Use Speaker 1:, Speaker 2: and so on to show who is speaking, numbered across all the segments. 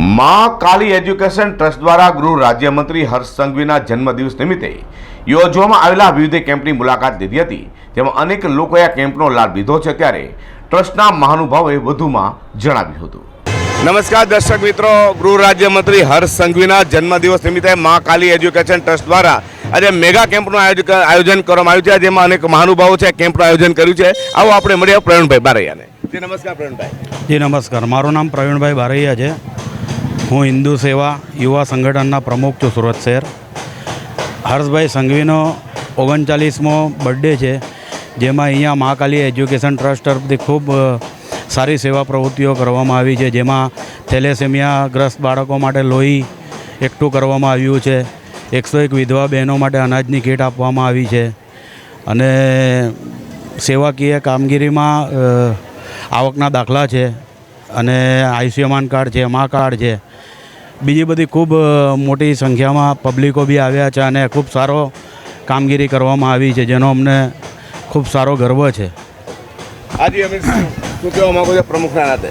Speaker 1: માં કાલી education trust દ્વારા ગૃહ રાજ્યમંત્રી હર્ષ સંઘવીના જન્મદિવસ નિમિત્તે યોજવામાં આવેલા વિવિધ કેમ્પની મુલાકાત લીધી હતી. જેમાં અનેક લોકોએ આ કેમ્પનો લાભ લીધો છે ત્યારે ટ્રસ્ટના મહાનુભાવોએ વધુમાં જણાવ્યું હતું. નમસ્કાર દર્શક મિત્રો ગૃહ રાજ્યમંત્રી હર્ષ સંઘવીના જન્મદિવસ નિમિત્તે મા કાલી એજ્યુકેશન ટ્રસ્ટ દ્વારા આજે મેગા કેમ્પનું આયોજન કરવામાં આવ્યું છે. જેમાં અનેક મહાનુભાવો છે કેમ્પનું આયોજન કર્યું છે. આવો આપણે મળીએ પ્રવીણભાઈ બારૈયાને. જી નમસ્કાર પ્રવીણભાઈ.
Speaker 2: જી નમસ્કાર. મારું નામ પ્રવીણભાઈ બારૈયા છે. હું હિન્દુ સેવા યુવા સંગઠનના પ્રમુખ છું સુરત શહેર. હર્ષભાઈ સંઘવીનો ઓગણચાલીસમો બર્થડે છે, જેમાં અહીંયા મહાકાલી એજ્યુકેશન ટ્રસ્ટ તરફથી ખૂબ સારી સેવા પ્રવૃત્તિઓ કરવામાં આવી છે, જેમાં થેલેસેમિયાગ્રસ્ત બાળકો માટે લોહી એકઠું કરવામાં આવ્યું છે, એકસો એક વિધવા બહેનો માટે અનાજની કીટ આપવામાં આવી છે, અને સેવાકીય કામગીરીમાં આવકના દાખલા છે અને આયુષ્યમાન કાર્ડ છે મા કાર્ડ છે. બીજી બધી ખૂબ મોટી સંખ્યામાં પબ્લિકો બી આવ્યા છે અને ખૂબ સારો કામગીરી કરવામાં આવી છે જેનો અમને ખૂબ સારો ગર્વ છે.
Speaker 1: આજે અમે શું શું કહેવા માંગો છો? પ્રમુખના નાતે.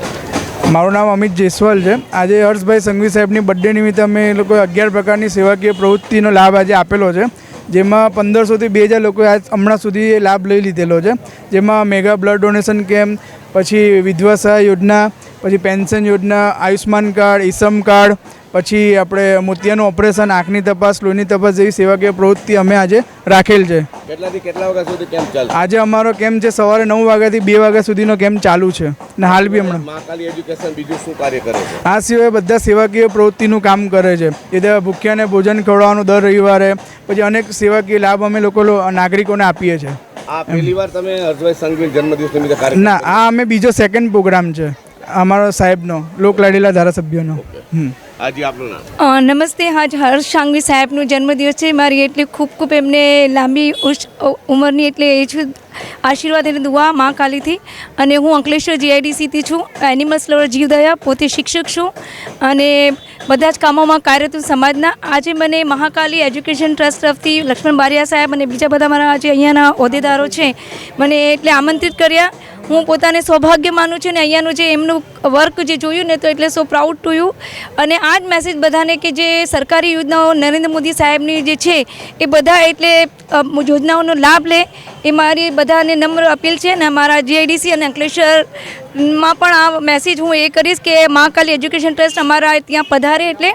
Speaker 3: મારું નામ અમિત જયસ્વાલ છે. આજે હર્ષભાઈ સંઘવી સાહેબની બર્થડે નિમિત્તે અમે એ લોકો અગિયાર પ્રકારની સેવાકીય પ્રવૃત્તિનો લાભ આજે આપેલો છે. જેમાં પંદરસોથી બે હજાર લોકોએ આજ હમણાં સુધી લાભ લઈ લીધેલો છે. જેમાં મેગા બ્લડ ડોનેશન કેમ્પ પછી વિધવા સહાય યોજના પછી પેન્શન યોજના આયુષ્માન કાર્ડ ઈસમ કાર્ડ પછી આપણે મોતિયાનું ઓપરેશન આંખની તપાસ લોહીની તપાસ જેવી સેવાકીય પ્રવૃત્તિ અમે આજે રાખેલ છે.
Speaker 1: કેટલાથી કેટલા વાગ્યા સુધી કેમ્પ ચાલશે
Speaker 3: આજે અમારો કેમ્પ છે સવારે નવ વાગ્યાથી બે વાગ્યા સુધીનો કેમ્પ ચાલુ છે. ને હાલ બી હમણાં.
Speaker 1: એજ્યુકેશન બીજું શું કાર્ય કરે છે?
Speaker 3: આ સિવાય બધા સેવાકીય પ્રવૃત્તિનું કામ કરે છે. એ દે- ભૂખ્યાને ભોજન ખવડાવવાનું દર રવિવારે પછી અનેક સેવાકીય લાભ અમે લોકો નાગરિકોને આપીએ છીએ
Speaker 1: આ પહેલી વાર તમે હર્ષભાઈ સંઘવી જન્મદિવસ નિમિત્તે કાર્ય
Speaker 3: ના આ અમે બીજો સેકન્ડ પ્રોગ્રામ છે. અમારો સાહેબનો લોકલાડીલા ધારાસભ્યનો.
Speaker 1: આજે આપનું નામ?
Speaker 4: નમસ્તે આજ હર્ષ સાંગવી સાહેબનો જન્મદિવસ છે. મારી એટલે ખૂબ ખૂબ એમને લાંબી ઉંમરની એટલે એ છું આશીર્વાદ અને દુઆ મા કાલીથી. અને હું અંકલેશ્વર જીઆઈડીસીથી છું. એનિમલ્સ લવર જીવદયા પોતે શિક્ષક છું. અને બધા જ કામોમાં કાર્યરત સમાજના. આજે મને મહાકાલી એજ્યુકેશન ટ્રસ્ટ તરફથી લક્ષ્મણ બારિયા સાહેબ અને બીજા બધા મારા આજે અહીંયાના હોદ્દેદારો છે. મને એટલે આમંત્રિત કર્યા. હું પોતાને સૌભાગ્ય માનું છું ને અહીંયાનું જે એમનું વર્ક જે જોયું ને તો એટલે સો પ્રાઉડ ટુ યુ અને આ જ મેસેજ બધાને કે જે સરકારી યોજનાઓ નરેન્દ્ર મોદી સાહેબની જે છે, એ બધા એટલે યોજનાઓનો લાભ લે. એ મારી બધાને નમ્ર અપીલ છે ને મારા જીઆઈડીસી અને અંકલેશ્વરમાં પણ આ મેસેજ હું એ કરીશ કે મહાકાલી એજ્યુકેશન ટ્રસ્ટ અમારા ત્યાં પધારે એટલે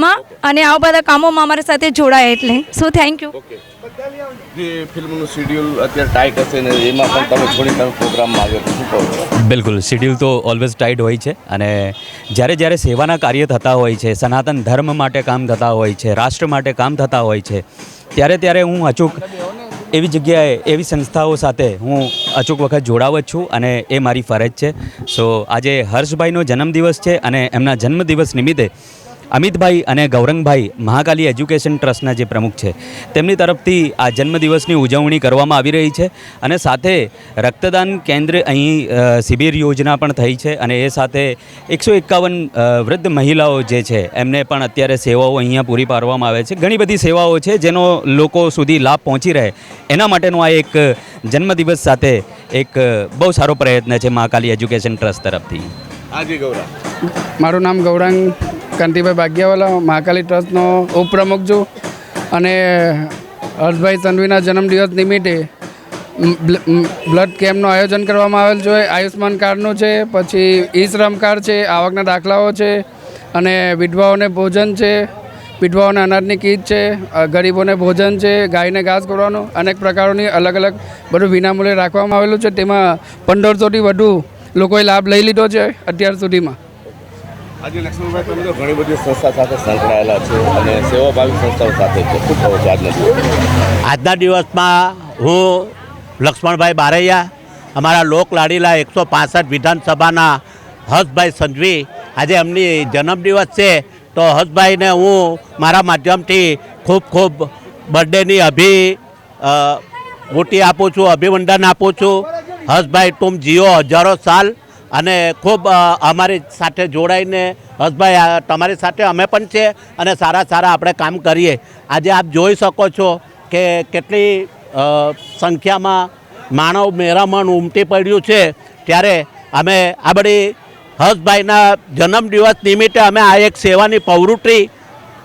Speaker 4: અંકલેશ્વરમાં અને આવા બધા કામોમાં અમારી સાથે જોડાય એટલે. સો થેન્ક યુ
Speaker 1: જે ફિલ્મનું શેડ્યુલ અત્યારે ટાઈટ હશે ને એમાં પણ તમે થોડી તમે પ્રોગ્રામમાં આવ્યો શું કહો
Speaker 5: બિલકુલ. શેડ્યુલ તો ઓલવેઝ ટાઈટ હોય છે અને જ્યારે જ્યારે સેવાના કાર્ય થતા હોય છે સનાતન ધર્મ માટે કામ થતા હોય છે રાષ્ટ્ર માટે કામ થતા હોય છે ત્યારે ત્યારે હું અચૂક એવી જગ્યાએ એવી સંસ્થાઓ સાથે હું અચૂક વખત જોડાવ જ છું અને એ મારી ફરજ છે. સો આજે હર્ષભાઈનો જન્મદિવસ છે અને એમના જન્મદિવસ નિમિત્તે અમિતભાઈ અને ગૌરંગભાઈ મહાકાલી એજ્યુકેશન ટ્રસ્ટના જે પ્રમુખ છે તેમની તરફથી આ જન્મદિવસની ઉજવણી કરવામાં આવી રહી છે અને સાથે રક્તદાન કેન્દ્ર અહીં શિબિર યોજના પણ થઈ છે અને એ સાથે એકસો એકાવન વૃદ્ધ મહિલાઓ જે છે એમને પણ અત્યારે સેવાઓ અહીંયા પૂરી પાડવામાં આવે છે. ઘણી બધી સેવાઓ છે જેનો લોકો સુધી લાભ પહોંચી રહે. એના માટેનો આ એક જન્મદિવસ સાથે એક બહુ સારો પ્રયત્ન છે મહાકાલી એજ્યુકેશન ટ્રસ્ટ તરફથી.
Speaker 1: આજે ગૌરા.
Speaker 6: મારું નામ ગૌરાંગ કાંતિભાઈ ભાગ્યાવાલા મહાકાલી ટ્રસ્ટનો ઉપપ્રમુખ છું. અને હર્ષભાઈ તન્વીના જન્મદિવસ નિમિત્તે બ્લડ કેમ્પનું આયોજન કરવામાં આવેલ છે. આયુષ્માન કાર્ડનું છે, પછી ઈ શ્રમ કાર્ડ છે, આવકના દાખલાઓ છે, અને વિધવાઓને ભોજન છે, વિધવાઓને અનાજની કીટ છે ગરીબોને ભોજન છે, ગાયને ઘાસ કરવાનું અનેક પ્રકારોની અલગ અલગ બધું વિનામૂલ્યે રાખવામાં આવેલું છે. તેમાં પંદરસોથી વધુ લોકોએ લાભ લઈ લીધો છે અત્યાર સુધીમાં.
Speaker 1: આજે લક્ષ્મણભાઈ તમે તો ઘણી બધી સંસ્થા સાથે સંકળાયેલા છો અને સેવાભાવી સંસ્થાઓ સાથે છે. શું કહો આજના દિવસ?
Speaker 7: આજના દિવસમાં હું લક્ષ્મણભાઈ બારૈયા, અમારા લોક લાડીલા એકસો પાસઠ વિધાનસભાના હર્ષભાઈ સંજવી આજે એમની જન્મદિવસ છે, તો હર્ષભાઈને હું મારા માધ્યમથી ખૂબ ખૂબ બર્થડેની અભિ મોટી આપું છું અભિવંદન આપું છું. હર્ષભાઈ તુમ જીઓ હજારો સાલ અને ખૂબ અમારી સાથે જોડાઈને હર્ષભાઈ, આ તમારી સાથે અમે પણ છે અને સારા સારા આપણે કામ કરીએ. આજે આપ જોઈ શકો છો કે કેટલી સંખ્યામાં માનવ મેરામણ ઉમટી પડ્યું છે. ત્યારે અમે આ બધી હર્ષભાઈના જન્મદિવસ નિમિત્તે અમે આ એક સેવાની પ્રવૃત્તિ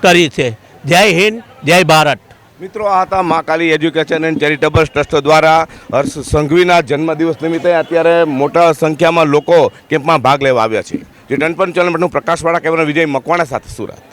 Speaker 7: કરી છે. જય હિન્દ, જય ભારત.
Speaker 1: મિત્રો, આ હતા Maa Kali education and charitable trust દ્વારા હર્ષ સંઘવીના જન્મદિવસ નિમિત્તે અત્યારે મોટા સંખ્યામાં લોકો કેમ્પમાં ભાગ લેવા આવ્યા છે. જે ટનપન ચલણ પ્રકાશવાળા કેમેરા વિજય મકવાણા સાથે સુરત.